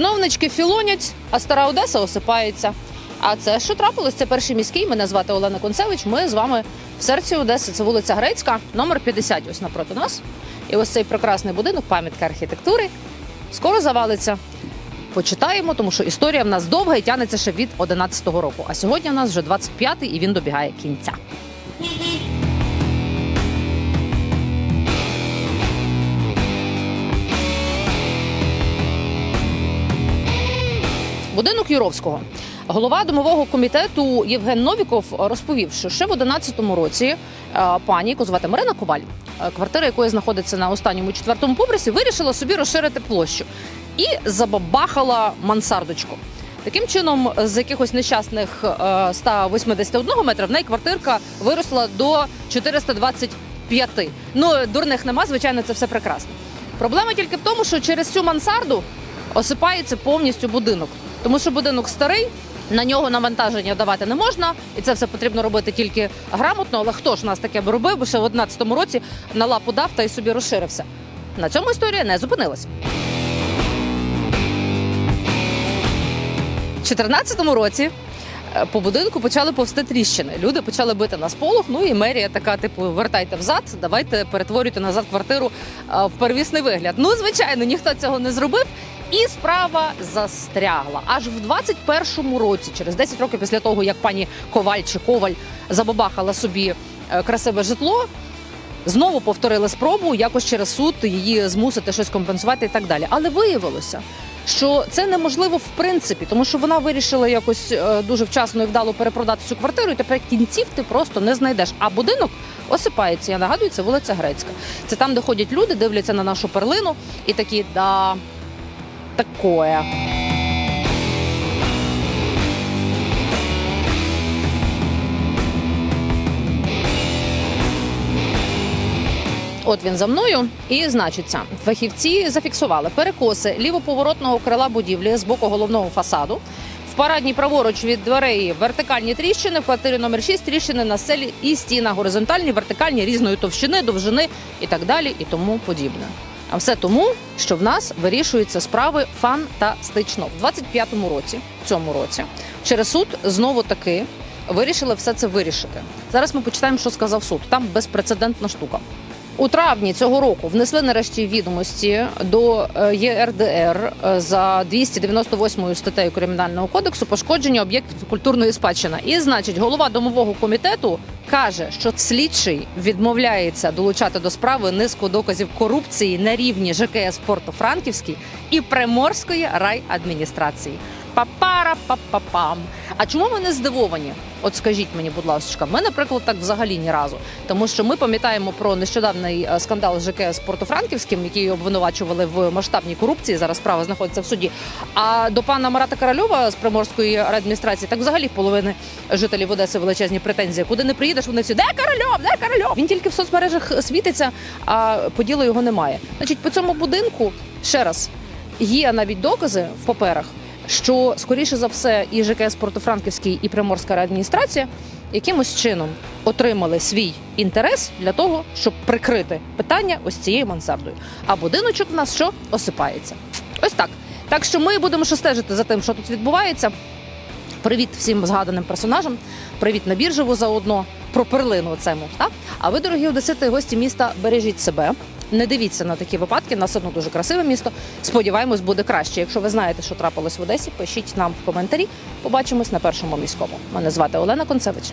Чиновнички філонять, а стара Одеса осипається. А це що трапилось? Це перший міський. Мене звати Олена Концевич. Ми з вами в серці Одеси. Це вулиця Грецька, номер 50 ось напроти нас. І ось цей прекрасний будинок, пам'ятка архітектури, скоро завалиться. Почитаємо, тому що історія в нас довга і тягнеться ще від 11-го року. А сьогодні в нас вже 25-й і він добігає кінця. Будинок Юровського. Голова домового комітету Євген Новіков розповів, що ще в 11-му році е, пані, яку звати Марина Коваль, е, квартира якої знаходиться на останньому четвертому поверсі, вирішила собі розширити площу і забабахала мансардочку. Таким чином, з якихось нещасних е, 181 метра в неї квартирка виросла до 425. Ну, дурних нема, звичайно, це все прекрасно. Проблема тільки в тому, що через цю мансарду осипається повністю будинок, тому що будинок старий. На нього навантаження давати не можна, і це все потрібно робити тільки грамотно. Але хто ж нас таке б робив, бо ще в 11-му році на лапу дав та й собі розширився. На цьому історія не зупинилась. У 2014 році е, по будинку почали повсти тріщини. Люди почали бити на сполох. Ну і мерія така, типу, вертайте взад, давайте перетворюйте назад квартиру е, в первісний вигляд. Ну, звичайно, ніхто цього не зробив. І справа застрягла. Аж в 21-му році, через 10 років після того, як пані Коваль чи Коваль забабахала собі е, красиве житло, знову повторили спробу якось через суд її змусити щось компенсувати і так далі. Але виявилося, що це неможливо в принципі, тому що вона вирішила якось е, дуже вчасно і вдало перепродати цю квартиру, і тепер кінців ти просто не знайдеш. А будинок осипається. Я нагадую, це вулиця Грецька. Це там, де ходять люди, дивляться на нашу перлину і такі да. Такое. От він за мною і значиться. Фахівці зафіксували перекоси лівоповоротного крила будівлі з боку головного фасаду. В парадній праворуч від дверей вертикальні тріщини, в квартирі номер 6 тріщини на селі і стіна горизонтальні, вертикальні різної товщини, довжини і так далі, і тому подібне. А все тому, що в нас вирішуються справи фантастично. В 25-му році, в цьому році, через суд знову таки вирішили все це вирішити. Зараз ми почитаємо, що сказав суд. Там безпрецедентна штука. У травні цього року внесли нарешті відомості до е, ЄРДР е, за 298 статтею кримінального кодексу пошкодження об'єктів культурної спадщини. І значить, голова домового комітету каже, що слідчий відмовляється долучати до справи низку доказів корупції на рівні ЖКС Порту Франківський і Приморської райадміністрації. Папара папапам. А чому ми не здивовані? От скажіть мені, будь ласка, ми, наприклад, так взагалі ні разу. Тому що ми пам'ятаємо про нещодавний е, скандал з ЖКС Портофранківським, який обвинувачували в масштабній корупції. Зараз справа знаходиться в суді. А до пана Марата Корольова з Приморської адміністрації, так взагалі в половини жителів Одеси величезні претензії. Куди не приїдеш, вони всі де Корольов, де Корольов? Він тільки в соцмережах світиться, а поділу його немає. Значить, по цьому будинку ще раз є навіть докази в паперах що скоріше за все і ЖКС Портофранківський, і Приморська адміністрація якимось чином отримали свій інтерес для того, щоб прикрити питання ось цією мансардою. А будиночок в нас що осипається. Ось так. Так що ми будемо ще стежити за тим, що тут відбувається. Привіт всім згаданим персонажам. Привіт на біржеву заодно про перлину цему. Так? А ви, дорогі одесити, гості міста, бережіть себе. Не дивіться на такі випадки. Нас одно дуже красиве місто. Сподіваємось, буде краще. Якщо ви знаєте, що трапилось в Одесі, пишіть нам в коментарі. Побачимось на першому міському. Мене звати Олена Концевич.